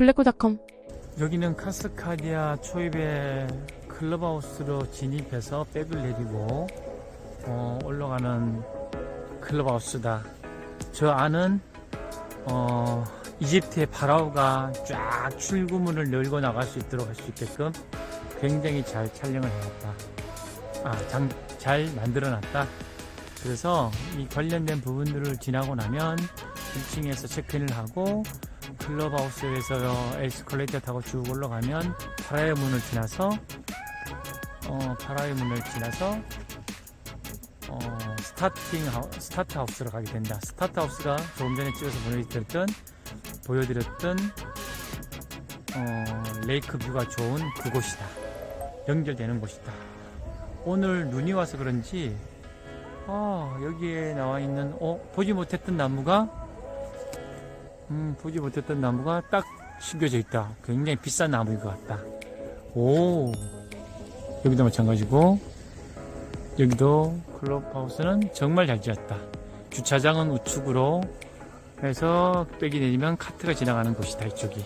블랙호닷컴 여기는 카스카디아 초입에 클럽하우스로 진입해서 백을 내리고 어, 올라가는 클럽하우스다. 저 안은 어, 이집트의 파라오가 쫙 출구문을 열고 나갈 수 있도록 할 수 있게끔 굉장히 잘 촬영을 해놨다. 아, 장, 잘 만들어 놨다. 그래서 이 관련된 부분들을 지나고 나면 1층에서 체크인을 하고 클럽하우스에서 에스컬레이터 타고 쭉 올라가면 파라의 문을 지나서 어, 파라의 문을 지나서 어, 스타팅 하우, 스타트 하우스로 가게 된다. 스타트 하우스가 조금 전에 찍어서 보여드렸던 보여드렸던 어, 레이크 뷰가 좋은 그곳이다. 연결되는 곳이다. 오늘 눈이 와서 그런지 아, 여기에 나와 있는 어, 보지 못했던 나무가 음, 보지 못했던 나무가 딱 심겨져 있다. 굉장히 비싼 나무인 것 같다. 오, 여기도 마찬가지고, 여기도 클럽하우스는 정말 잘 지었다. 주차장은 우측으로 해서 백이 내리면 카트가 지나가는 곳이다, 이쪽이.